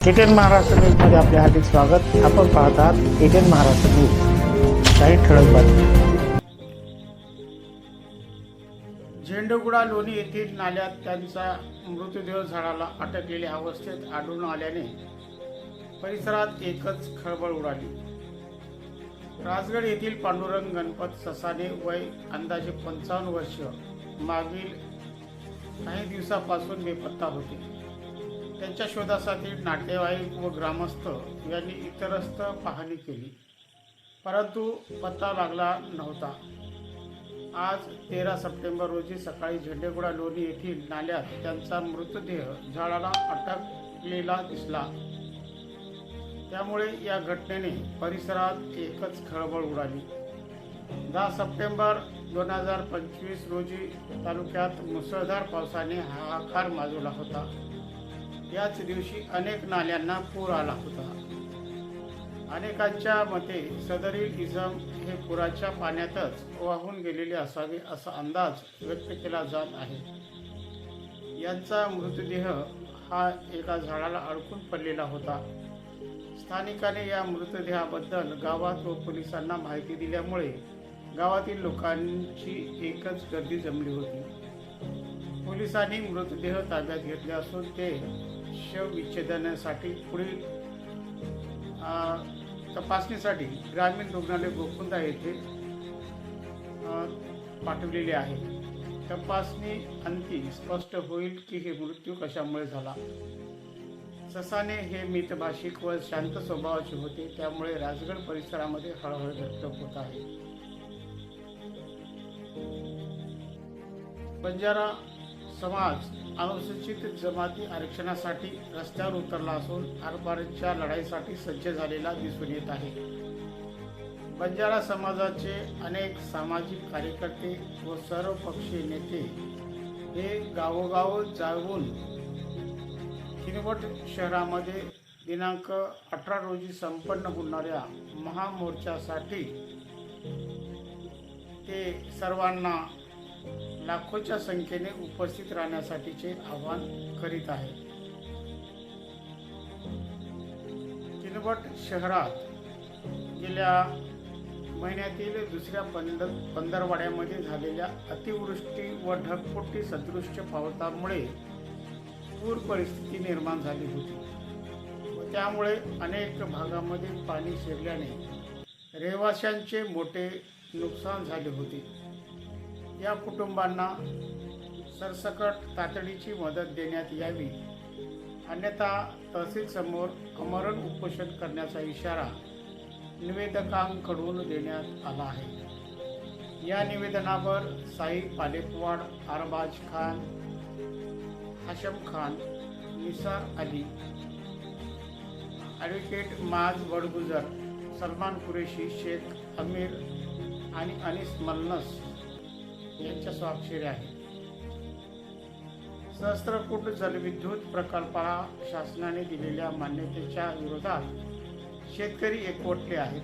ATN Maharashtra न्यूजमध्ये आपले हार्दिक स्वागत. आपण पाहत आहात एटीएन महाराष्ट्र न्यूज. काही ठळक बातमी झेंडूगुडा लोणी येथील नाल्यात त्यांचा मृतदेह झाडाला अटकलेल्या अवस्थेत आढळून आल्याने परिसरात एकच खळबळ उडाली. राजगड येथील पांडुरंग गणपत ससाने वय अंदाजे पंचावन्न वर्ष. मागील काही दिवसापासून बेपत्ता होते. त्यांच्या शोधासाठी नातेवाईक व ग्रामस्थ यांनी इतरस्थ पाहणी केली. परंतु पत्ता लागला नव्हता. आज तेरा सप्टेंबर रोजी सकाळी झेंडेगुडा लोणी येथील नाल्यात त्यांचा मृतदेह झाडाला अटकलेला दिसला. त्यामुळे या घटनेने परिसरात एकच खळबळ उडाली. दहा सप्टेंबर दोन हजार पंचवीस रोजी तालुक्यात मुसळधार पावसाने हाहाकार माजवला होता. याच दिवशी अनेक नाल्यांना पूर आला होता. अनेकांच्या मते सदरील इजम हे पुराच्या पाण्यातच वाहून गेलेले असावे असा अंदाज व्यक्त केला जात आहे. यांचा मृतदेह हा एका झाडाला अडकून पडलेला होता. स्थानिकाने या मृतदेहाबद्दल गावात व पोलिसांना माहिती दिल्यामुळे गावातील लोकांची एकच गर्दी जमली होती. पोलिसांनी मृतदेह ताब्यात घेतले असून ते शवविच्छेदनासाठी पुढील तपासणीसाठी ग्रामीण रुग्णालय गोकुंदा येथे पाठवलेले आहे. तपासणी अंती स्पष्ट होईल की हे मृत्यू कशामुळे झाला. ससाने हे मितभाषिक व शांत स्वभावाचे होते त्यामुळे राजगड परिसरामध्ये हळहळ व्यक्त होत आहे. बंजारा समाज अनुसूचित जमाती आरक्षणासाठी रस्त्यावर उतरला असून आरपारच्या लढाईसाठी सज्ज झालेला दिसून येत आहे. बंजारा समाजाचे अनेक सामाजिक कार्यकर्ते व सर्वपक्षीय नेते हे गावोगाव जाऊन किनवट शहरामध्ये दिनांक अठरा रोजी संपन्न होणाऱ्या महामोर्चासाठी ते सर्वांना लाखोच्या संख्येने उपस्थित राहण्यासाठीचे आवाहन करीत आहे. किनवट शहरात गेल्या महिन्यातील दुसऱ्या पंध पंधरवाड्यामध्ये झालेल्या अतिवृष्टी व ढगफुटी सदृश्य पावसामुळे पूर परिस्थिती निर्माण झाली होती. व त्यामुळे अनेक भागामध्ये पाणी शिरल्याने रहिवाशांचे मोठे नुकसान झाले होते. या कुटुंबांना सरसकट तातडीची मदत देण्यात यावी. अन्यथा तहसीलसमोर अमरण उपोषण करण्याचा इशारा निवेदकांकडून देण्यात आला आहे. या निवेदनावर साई पालेपवाड अरबाज खान हाशम खान निसार अली ॲडव्होकेट माज बडगुजर सलमान कुरेशी शेख अमीर आणि अनिस मल्नस यांच्या स्वाक्षरी आहे. सहस्त्रकूट जलविद्युत प्रकल्पाला शासनाने दिलेल्या मान्यतेच्या विरोधात शेतकरी एकवटले आहेत.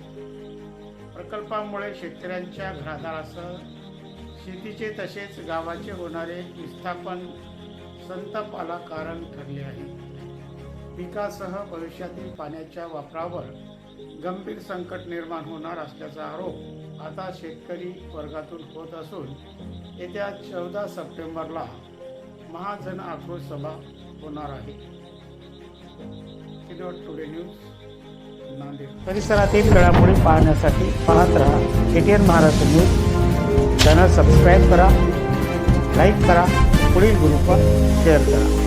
प्रकल्पामुळे शेतकऱ्यांच्या घरादारासह शेतीचे तसेच गावाचे होणारे विस्थापन संतापाला कारण ठरले आहे. पिकासह भविष्यातील पाण्याच्या वापरावर गंभीर संकट निर्माण होणार असल्याचा आरोप आता शेतकरी वर्गातून होत असून येत्या चौदा सप्टेंबरला महाजन आक्रोश सभा होणार आहे. Today news Nanded. परिसरातील घडामोडी पाहण्यासाठी पाहत राहा. ATN Maharashtra news channel subscribe करा लाईक करा पुढील ग्रुपवर शेअर करा.